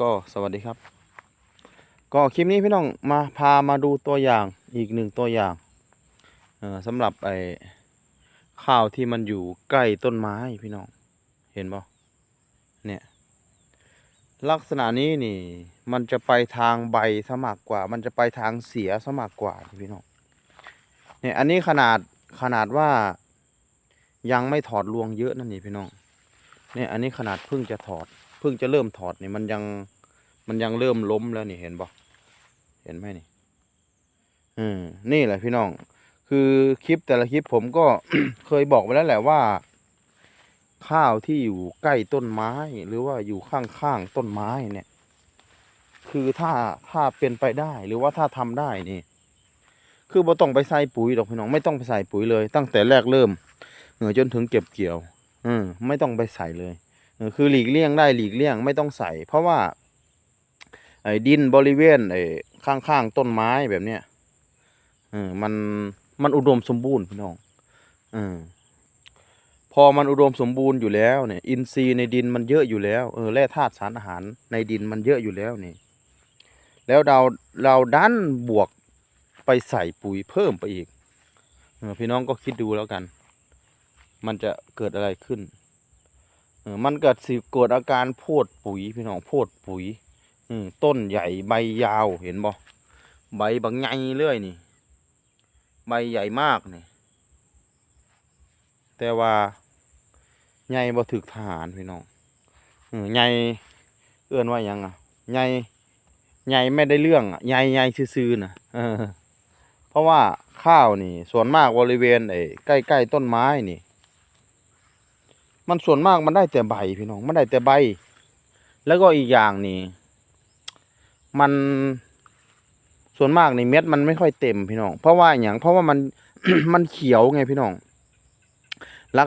ก็สวัสดีครับ ก็คลิปนี้พี่น้องมาพามาดูตัวอย่างอีกหนึ่งตัวอย่างสำหรับไอ้ข้าวที่มันอยู่ใกล้ต้นไม้พี่น้องเห็นบ่เนี่ยลักษณะนี้นี่ มันจะไปทางใบซะมากกว่า มันจะไปทางเสียซะมากกว่าพี่น้องเนี่ยอันนี้ขนาดขนาดว่ายังไม่ถอดรวงเยอะนั่นนี่พี่น้องเนี่ยอันนี้ขนาดเพิ่งจะถอด เพิ่งจะเริ่มถอดนี่มันยังมันยังเริ่มล้มแล้วนี่เห็นบ่เห็นไหมนี่อืมนี่แหละพี่น้อง คือคลิปแต่ละคลิปผมก็ เคยบอกไปแล้วแหละว่า ข้าวที่อยู่ใกล้ต้นไม้ หรือว่าอยู่ข้างๆต้นไม้เนี่ย คือถ้าถ้าเป็นไปได้หรือว่าถ้าทำได้นี่ คือบ่ต้องไปใส่ปุ๋ยดอกพี่น้องไม่ต้องไปใส่ปุ๋ยเลย ตั้งแต่แรกเริ่มเออจนถึงเก็บเกี่ยว อืมไม่ต้องไปใส่เลย คือหลีกเลี่ยงได้หลีกเลี่ยงไม่ต้องใส่ เพราะว่าไอ้ดินบริเวณไอ้ข้างๆต้นไม้แบบเนี้ยเออมันมันอุดมสมบูรณ์พี่น้องเออพอมันอุดมสมบูรณ์อยู่แล้วเนี่ยอินทรีย์ในดินมันเยอะอยู่แล้วเออแร่ธาตุสารอาหารในดินมันเยอะอยู่แล้วนี่ แล้วเราเราดันบวกไปใส่ปุ๋ยเพิ่มไปอีกออพี่น้องก็คิดดูแล้วกัน มันจะเกิดอะไรขึ้น มันเกิดสิเกิดอาการโพดปุ๋ยพี่น้องโพดปุ๋ยต้นใหญ่ใบยาวเห็นบ่ใบบางใหญ่เลยนี่ ใบใหญ่มากนี่ แต่ว่าใหญ่บ่ถึกทหารพี่น้องใหญ่เอื้อนว่ายังอะใหญ่ใหญ่ไม่ได้เรื่องอะใหญ่ใหญ่ซื่อๆนะเออเพราะว่าข้าวนี่ ส่วนมากบริเวณไอ้ใกล้ๆต้นไม้นี่ มันส่วนมากมันได้แต่ใบพี่น้อง มันได้แต่ใบ แล้วก็อีกอย่างนี่ มันส่วนมากในเม็ดมันไม่ค่อยเต็มพี่น้อง เพราะว่าอย่างเพราะว่ามันมันเขียวไงพี่น้อง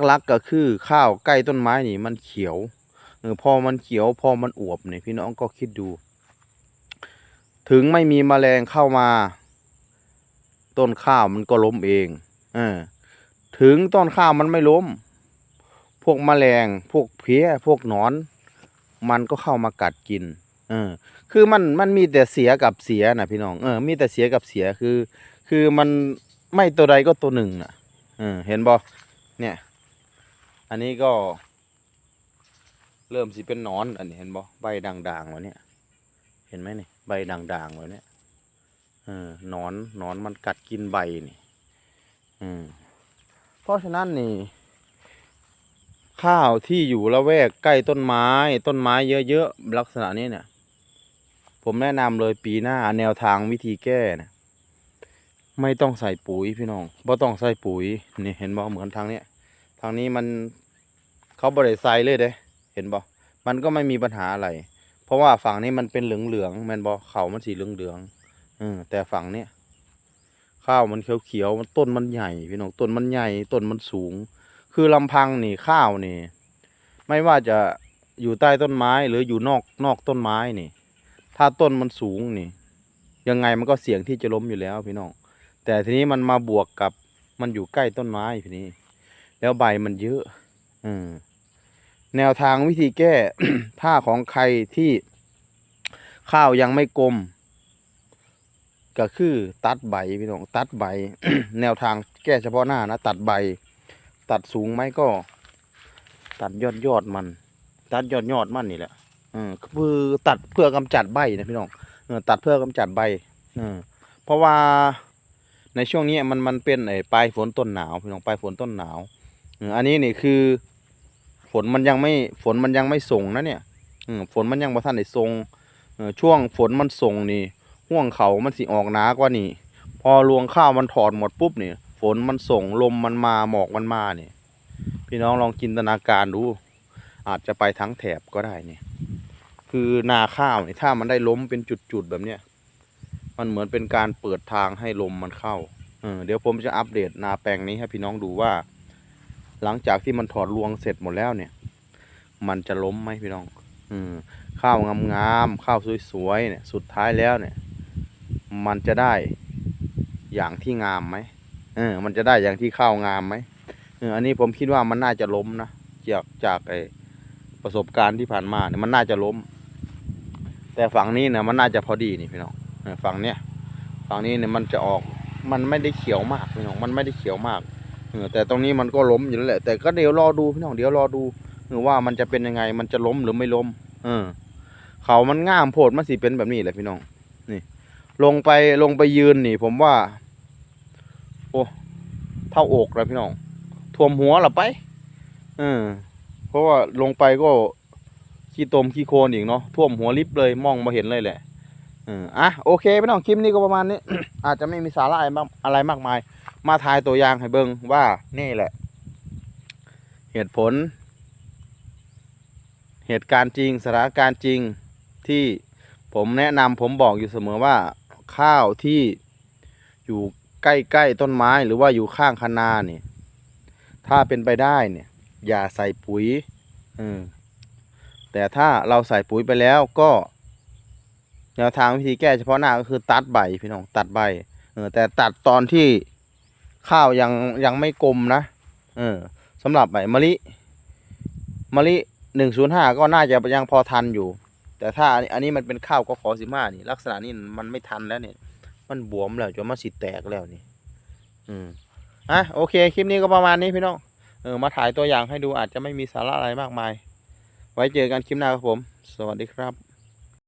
ลักๆก็คือข้าวใกล้ต้นไม้นี่ มันเขียวเออพอมันเขียวพอมันอวบเนี่ยพี่น้องก็คิดดู ถึงไม่มีแมลงเข้ามา ต้นข้าวมันก็ล้มเอง เออ ถึงต้นข้าวมันไม่ล้ม พวกแมลง พวกเพี้ย พวกหนอน มันก็เข้ามากัดกิน เออ คือมันมันมีแต่เสียกับเสียนะพี่น้อง เออ มีแต่เสียกับเสียคือ คือมันไม่ตัวใดก็ตัวหนึ่งนะเออ เห็นบ่เนี่ย อันนี้ก็ เริ่มสิเป็นหนอน อันนี้เห็นบ่ใบด่างๆแล้วเนี่ย เห็นไหมนี่ใบด่างๆแล้วเนี่ยเออหนอนหนอนมันกัดกินใบนี่ อืมเพราะฉะนั้นนี่ ข้าวที่อยู่ละแวกใกล้ต้นไม้ ต้นไม้เยอะๆลักษณะนี้เนี่ย ผมแนะนำเลยปีหน้าแนวทางวิธีแก้นะไม่ต้องใส่ปุ๋ยพี่น้องบ่ต้องใส่ปุ๋ยนี่เห็นบ่เหมือนทางเนี้ยทางนี้มันเขาบริใส่เลยเด้ เห็นบ่มันก็ไม่มีปัญหาอะไร เพราะว่าฝั่งนี้มันเป็นเหลืองๆแมนบ่เขามันสีเหลืองๆเออแต่ฝั่งเนี้ยข้าวมันเขียวๆมันต้นมันใหญ่พี่น้องต้นมันใหญ่ต้นมันสูง คือลำพังนี่ข้าวนี่ ไม่ว่าจะอยู่ใต้ต้นไม้หรืออยู่นอกนอกต้นไม้นี่ ถ้าต้นมันสูงนี่ ยังไงมันก็เสี่ยงที่จะล้มอยู่แล้วพี่น้อง แต่ทีนี้มันมาบวกกับมันอยู่ใกล้ต้นไม้พี่นี้ แล้วใบมันเยอะอืมแนวทางวิธีแก้ถ้าของใครที่ข้าวยังไม่กลม ก็คือตัดใบพี่น้องตัดใบ แนวทางแก้เฉพาะหน้านะ ตัดใบ ตัดสูงไหมก็ ตัดยอดยอดมัน ตัดยอดยอดมันนี่แหละเออคือตัดเพื่อกำจัดใบนะพี่น้องเออตัดเพื่อกำจัดใบเออเพราะว่าในช่วงนี้มันมันเป็นไอ้ปลายฝนต้นหนาวพี่น้องปลายฝนต้นหนาวอันนี้นี่คือ ฝนมันยังไม่ฝนมันยังไม่ส่งนะเนี่ยอฝนมันยังบ่ทันได้ส่งช่วงฝนมันส่งนี่ห่วงเขามันสิออกหนากว่านี่ พอรวงข้าวมันถอดหมดปุ๊บนี่ฝ นมันส่งลมมันมาหมอกมันมาเนี่ยพี่น้องลองจินตนาการดู อาจจะไปทั้งแถบก็ได้เนี่ย คือนาข้าวเนี่ยถ้ามันได้ล้มเป็นจุดๆแบบเนี้ยมันเหมือนเป็นการเปิดทางให้ลมมันเข้าเออเดี๋ยวผมจะอัปเดตนาแปลงนี้ให้พี่น้องดูว่า หลังจากที่มันถอดรวงเสร็จหมดแล้วเนี่ย มันจะล้มไหมพี่น้อง อืมข้าวงามๆข้าวสวยๆเนี่ย สุดท้ายแล้วเนี่ย มันจะได้อย่างที่งามไหม เออ มันจะได้อย่างที่ข้าวงามไหมเอออันนี้ผมคิดว่ามันน่าจะล้มนะจากจากไอประสบการณ์ที่ผ่านมาเนี่ยมันน่าจะล้ม แต่ฝั่งนี้เนี่ยมันน่าจะพอดีนี่พี่น้องเออฝั่งเนี้ยฝั่งนี้เนี่ยมันจะออกมันไม่ได้เขียวมากพี่น้องมันไม่ได้เขียวมากเออแต่ตรงนี้มันก็ล้มอยู่แล้วแหละแต่ก็เดี๋ยวรอดูพี่น้องเดี๋ยวรอดูว่ามันจะเป็นยังไงมันจะล้มหรือไม่ล้ม เออ เขามันง่ามโพดมันสิเป็นแบบนี้แหละพี่น้อง นี่ ลงไปลงไปยืนนี่ ผมว่า โอ้เท่าอกแล้วพี่น้องท่วมหัวหละไปเออเพราะว่าลงไปก็ขี้ตมขี้โคลนอีกเนาะท่วมหัวลิฟต์เลยมองมาเห็นเลยแหละเอออะโอเคพี่น้องคลิปนี้ก็ประมาณนี้ อาจจะไม่มีสาระอะไรมากอะไรมากมาย มาทายตัวอย่างให้เบิ่งว่านี่แหละ เหตุผล เหตุการณ์จริงสถานการณ์จริงที่ผมแนะนำผมบอกอยู่เสมอว่าข้าวที่อยู่ ใกล้ๆต้นไม้หรือว่าอยู่ข้างคะนาเนี่ยถ้าเป็นไปได้เนี่ย อย่าใส่ปุ๋ยเออแต่ถ้าเราใส่ปุ๋ยไปแล้วก็แนวทางวิธีแก้เฉพาะหน้าก็คือตัดใบพี่น้องตัดใบเออแต่ตัดตอนที่ข้าวยังยังไม่กลมนะเออสำหรับใบมะลิมะลิหนึ่งศูนย์ห้าก็น่าจะยังพอทันอยู่ แต่ถ้าอันนี้มันเป็นข้าวก็ขอสิมานี่ ลักษณะนี้มันไม่ทันแล้วเนี่ย มันบวมแล้วจนมันสิแตกแล้วนี่ อืมอะโอเคคลิปนี้ก็ประมาณนี้พี่น้องเออมาถ่ายตัวอย่างให้ดูอาจจะไม่มีสาระอะไรมากมาย ไว้เจอกันคลิปหน้าครับผม สวัสดีครับ